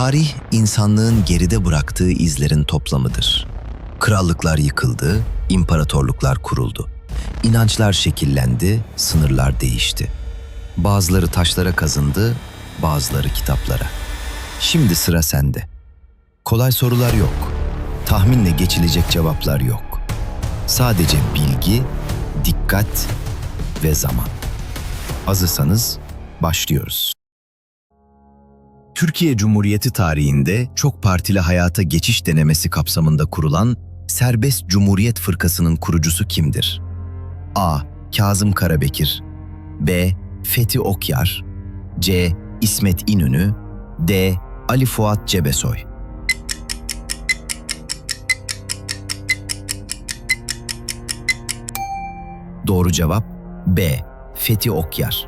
Tarih, insanlığın geride bıraktığı izlerin toplamıdır. Krallıklar yıkıldı, imparatorluklar kuruldu. İnançlar şekillendi, sınırlar değişti. Bazıları taşlara kazındı, bazıları kitaplara. Şimdi sıra sende. Kolay sorular yok. Tahminle geçilecek cevaplar yok. Sadece bilgi, dikkat ve zaman. Hazırsanız başlıyoruz. Türkiye Cumhuriyeti tarihinde çok partili hayata geçiş denemesi kapsamında kurulan Serbest Cumhuriyet Fırkası'nın kurucusu kimdir? A. Kazım Karabekir B. Fethi Okyar C. İsmet İnönü D. Ali Fuat Cebesoy Doğru cevap B. Fethi Okyar.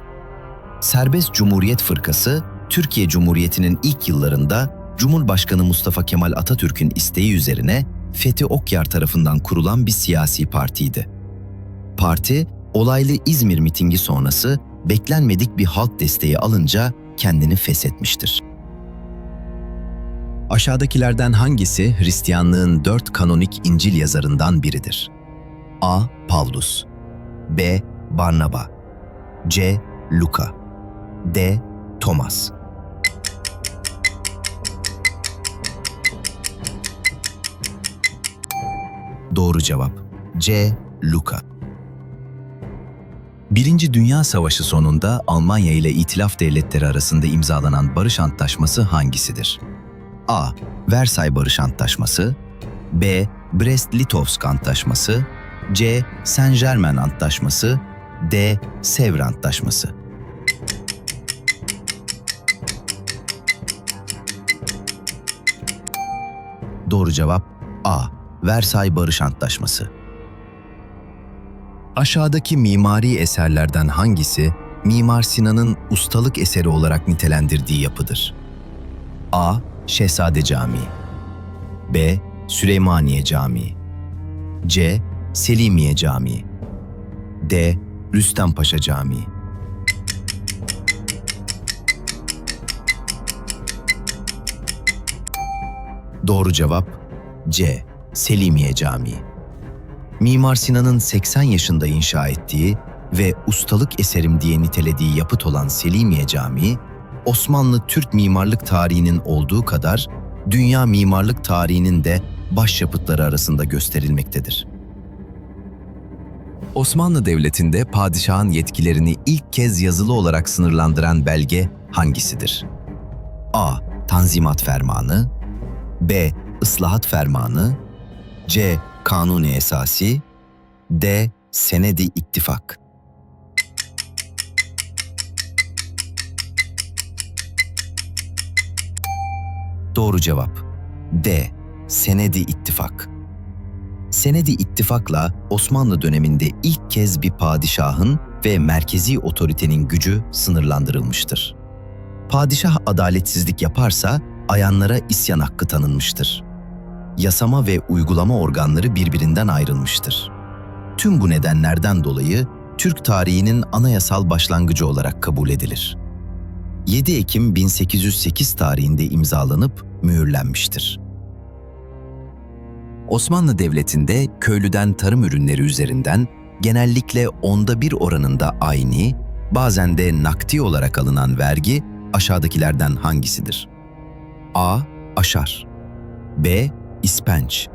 Serbest Cumhuriyet Fırkası, Türkiye Cumhuriyeti'nin ilk yıllarında Cumhurbaşkanı Mustafa Kemal Atatürk'ün isteği üzerine Fethi Okyar tarafından kurulan bir siyasi partiydi. Parti, olaylı İzmir mitingi sonrası beklenmedik bir halk desteği alınca kendini feshetmiştir. Aşağıdakilerden hangisi Hristiyanlığın dört kanonik İncil yazarından biridir? A. Pavlus B. Barnaba C. Luka D. Thomas Doğru cevap C. Luka Birinci Dünya Savaşı sonunda Almanya ile İtilaf Devletleri arasında imzalanan barış antlaşması hangisidir? A. Versay Barış Antlaşması B. Brest-Litovsk Antlaşması C. Saint-Germain Antlaşması D. Sevr Antlaşması Doğru cevap A. Versay Barış Antlaşması. Aşağıdaki mimari eserlerden hangisi Mimar Sinan'ın ustalık eseri olarak nitelendirdiği yapıdır? A. Şehzade Camii B. Süleymaniye Camii C. Selimiye Camii D. Rüstem Paşa Camii Doğru cevap C. Selimiye Camii. Mimar Sinan'ın 80 yaşında inşa ettiği ve ustalık eserim diye nitelediği yapıt olan Selimiye Camii, Osmanlı Türk mimarlık tarihinin olduğu kadar dünya mimarlık tarihinin de başyapıtları arasında gösterilmektedir. Osmanlı Devleti'nde padişahın yetkilerini ilk kez yazılı olarak sınırlandıran belge hangisidir? A. Tanzimat Fermanı B. Islahat Fermanı C. Kanuni Esasi D. Senedi İttifak Doğru cevap D. Senedi İttifak Senedi İttifak'la Osmanlı döneminde ilk kez bir padişahın ve merkezi otoritenin gücü sınırlandırılmıştır. Padişah adaletsizlik yaparsa ayanlara isyan hakkı tanınmıştır. Yasama ve uygulama organları birbirinden ayrılmıştır. Tüm bu nedenlerden dolayı Türk tarihinin anayasal başlangıcı olarak kabul edilir. 7 Ekim 1808 tarihinde imzalanıp mühürlenmiştir. Osmanlı Devleti'nde köylüden tarım ürünleri üzerinden genellikle onda bir oranında ayni, bazen de nakdi olarak alınan vergi aşağıdakilerden hangisidir? A. Aşar B. İspenç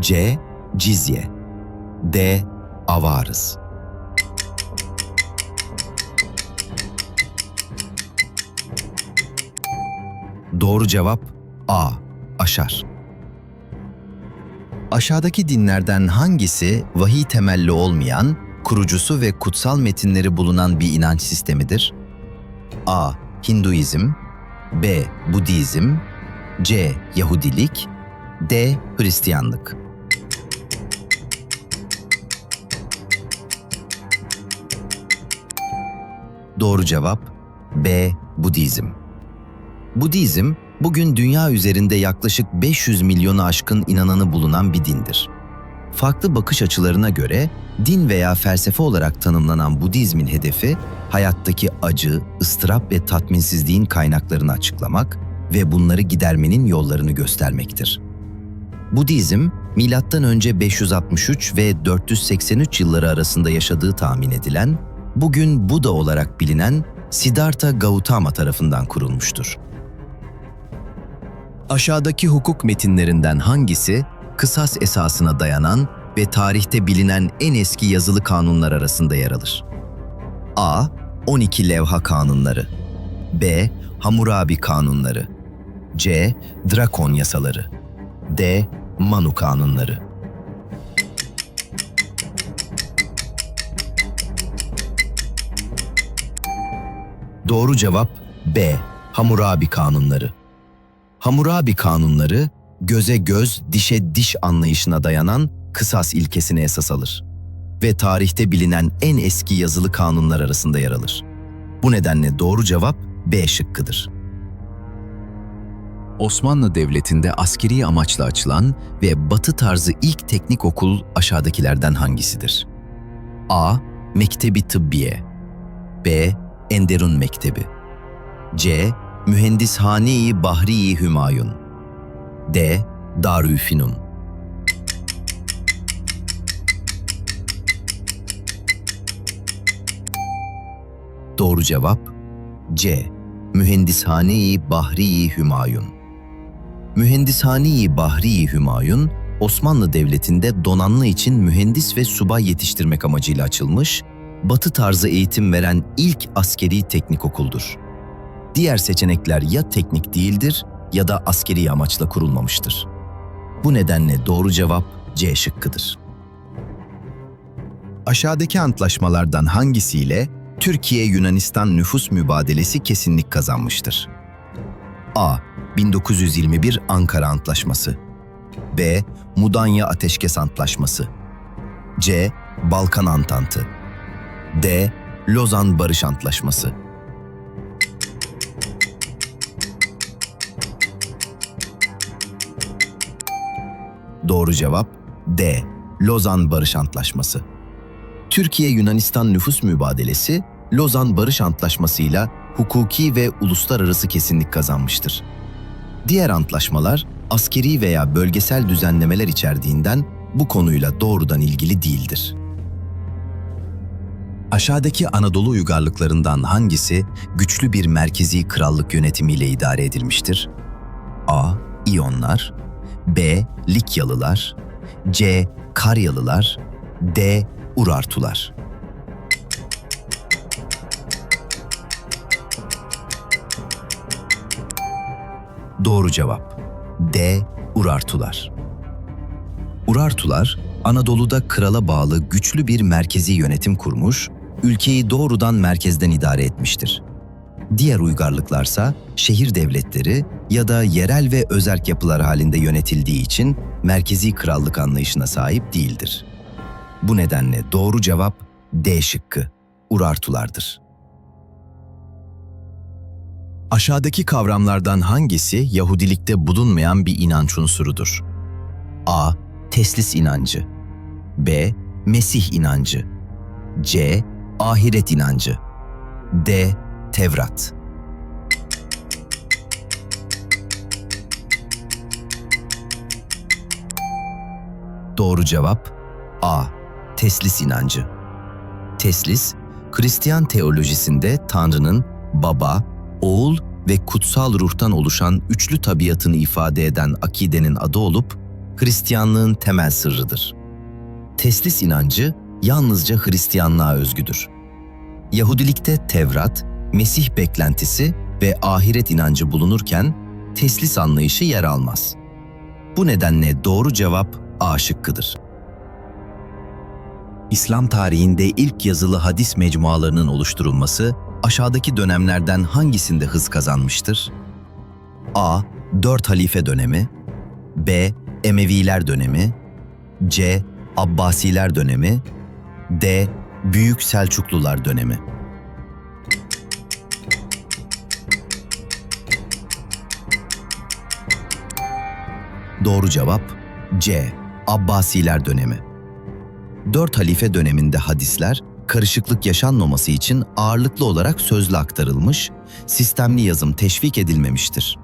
C. Cizye D. Avarız Doğru cevap A. Aşar. Aşağıdaki dinlerden hangisi vahiy temelli olmayan, kurucusu ve kutsal metinleri bulunan bir inanç sistemidir? A. Hinduizm B. Budizm C. Yahudilik D. Hristiyanlık Doğru cevap B. Budizm. Budizm, bugün dünya üzerinde yaklaşık 500 milyonu aşkın inananı bulunan bir dindir. Farklı bakış açılarına göre din veya felsefe olarak tanımlanan Budizmin hedefi hayattaki acı, ıstırap ve tatminsizliğin kaynaklarını açıklamak ve bunları gidermenin yollarını göstermektir. Budizm, M.Ö. 563 ve 483 yılları arasında yaşadığı tahmin edilen, bugün Buda olarak bilinen Siddhartha Gautama tarafından kurulmuştur. Aşağıdaki hukuk metinlerinden hangisi kısas esasına dayanan ve tarihte bilinen en eski yazılı kanunlar arasında yer alır? A. 12 levha kanunları B. Hammurabi kanunları C. Drakon yasaları D. Manu kanunları Doğru cevap B. Hammurabi kanunları. Hammurabi kanunları göze göz, dişe diş anlayışına dayanan kısas ilkesine esas alır ve tarihte bilinen en eski yazılı kanunlar arasında yer alır. Bu nedenle doğru cevap B şıkkıdır. Osmanlı Devleti'nde askeri amaçla açılan ve batı tarzı ilk teknik okul aşağıdakilerden hangisidir? A. Mektebi Tıbbiye B. Enderun Mektebi C. Mühendishane-i Bahri-i Hümayun D. Darülfünun Doğru cevap C. Mühendishane-i Bahri-i Hümayun Mühendishane-i Bahri-i Hümayun, Osmanlı Devleti'nde donanma için mühendis ve subay yetiştirmek amacıyla açılmış, batı tarzı eğitim veren ilk askeri teknik okuldur. Diğer seçenekler ya teknik değildir ya da askeri amaçla kurulmamıştır. Bu nedenle doğru cevap C şıkkıdır. Aşağıdaki antlaşmalardan hangisiyle Türkiye-Yunanistan nüfus mübadelesi kesinlik kazanmıştır? A. 1921 Ankara Antlaşması B. Mudanya Ateşkes Antlaşması C. Balkan Antantı D. Lozan Barış Antlaşması Doğru cevap D. Lozan Barış Antlaşması. Türkiye-Yunanistan nüfus mübadelesi Lozan Barış Antlaşması'yla hukuki ve uluslararası kesinlik kazanmıştır. Diğer antlaşmalar askeri veya bölgesel düzenlemeler içerdiğinden bu konuyla doğrudan ilgili değildir. Aşağıdaki Anadolu uygarlıklarından hangisi güçlü bir merkezi krallık yönetimiyle idare edilmiştir? A. İyonlar B. Likyalılar C. Karyalılar D. Urartular Doğru cevap D. Urartular Urartular, Anadolu'da krala bağlı güçlü bir merkezi yönetim kurmuş, ülkeyi doğrudan merkezden idare etmiştir. Diğer uygarlıklarsa şehir devletleri ya da yerel ve özerk yapılar halinde yönetildiği için merkezi krallık anlayışına sahip değildir. Bu nedenle doğru cevap D şıkkı, Urartulardır. Aşağıdaki kavramlardan hangisi Yahudilikte bulunmayan bir inanç unsurudur? A. Teslis inancı B. Mesih inancı C. Ahiret inancı D. Tevrat Doğru cevap A. Teslis inancı. Teslis, Hristiyan teolojisinde Tanrı'nın baba, oğul ve kutsal ruhtan oluşan üçlü tabiatını ifade eden akidenin adı olup Hristiyanlığın temel sırrıdır. Teslis inancı yalnızca Hristiyanlığa özgüdür. Yahudilikte Tevrat, Mesih beklentisi ve ahiret inancı bulunurken teslis anlayışı yer almaz. Bu nedenle doğru cevap A şıkkıdır. İslam tarihinde ilk yazılı hadis mecmualarının oluşturulması aşağıdaki dönemlerden hangisinde hız kazanmıştır? A. Dört halife dönemi B. Emeviler dönemi C. Abbasiler dönemi D. Büyük Selçuklular dönemi Doğru cevap C. Abbasiler dönemi. Dört halife döneminde hadisler, karışıklık yaşanmaması için ağırlıklı olarak sözlü aktarılmış, sistemli yazım teşvik edilmemiştir.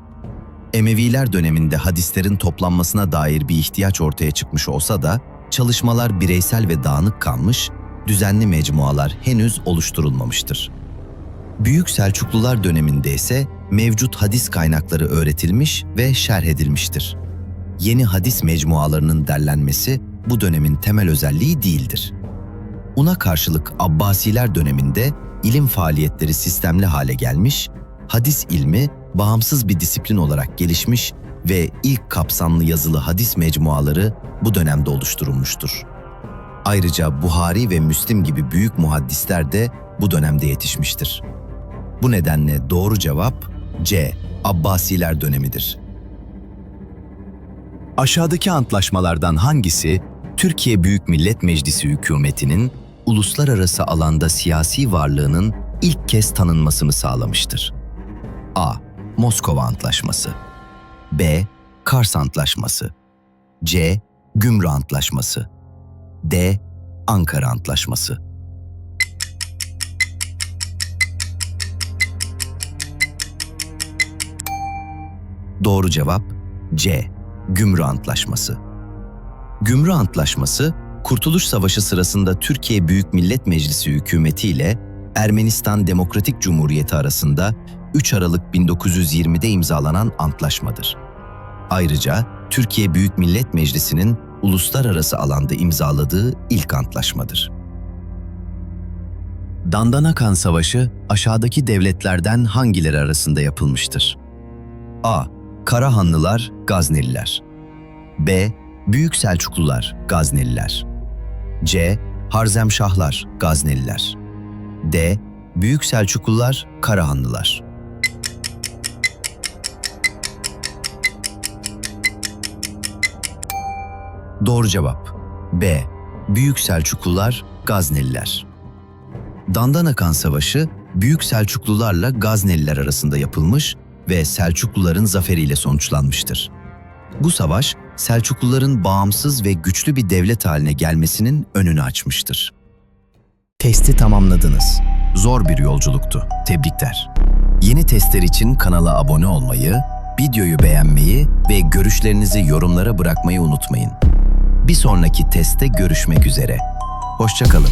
Emeviler döneminde hadislerin toplanmasına dair bir ihtiyaç ortaya çıkmış olsa da çalışmalar bireysel ve dağınık kalmış, düzenli mecmualar henüz oluşturulmamıştır. Büyük Selçuklular döneminde ise mevcut hadis kaynakları öğretilmiş ve şerh edilmiştir. Yeni hadis mecmualarının derlenmesi bu dönemin temel özelliği değildir. Buna karşılık Abbasiler döneminde ilim faaliyetleri sistemli hale gelmiş, hadis ilmi bağımsız bir disiplin olarak gelişmiş ve ilk kapsamlı yazılı hadis mecmuaları bu dönemde oluşturulmuştur. Ayrıca Buhari ve Müslim gibi büyük muhaddisler de bu dönemde yetişmiştir. Bu nedenle doğru cevap C. Abbasiler dönemidir. Aşağıdaki antlaşmalardan hangisi Türkiye Büyük Millet Meclisi hükümetinin uluslararası alanda siyasi varlığının ilk kez tanınmasını sağlamıştır? A. Moskova Antlaşması B. Kars Antlaşması C. Gümrü Antlaşması D. Ankara Antlaşması Doğru cevap C. Gümrü Antlaşması. Gümrü Antlaşması, Kurtuluş Savaşı sırasında Türkiye Büyük Millet Meclisi hükümeti ile Ermenistan Demokratik Cumhuriyeti arasında 3 Aralık 1920'de imzalanan antlaşmadır. Ayrıca Türkiye Büyük Millet Meclisi'nin uluslararası alanda imzaladığı ilk antlaşmadır. Dandanakan Savaşı aşağıdaki devletlerden hangileri arasında yapılmıştır? A. Karahanlılar, Gazneliler. B. Büyük Selçuklular, Gazneliler. C. Harzemşahlar, Gazneliler. D. Büyük Selçuklular, Karahanlılar. Doğru cevap B. Büyük Selçuklular, Gazneliler. Dandanakan Savaşı, Büyük Selçuklularla Gazneliler arasında yapılmış ve Selçukluların zaferiyle sonuçlanmıştır. Bu savaş, Selçukluların bağımsız ve güçlü bir devlet haline gelmesinin önünü açmıştır. Testi tamamladınız. Zor bir yolculuktu. Tebrikler. Yeni testler için kanala abone olmayı, videoyu beğenmeyi ve görüşlerinizi yorumlara bırakmayı unutmayın. Bir sonraki testte görüşmek üzere. Hoşçakalın.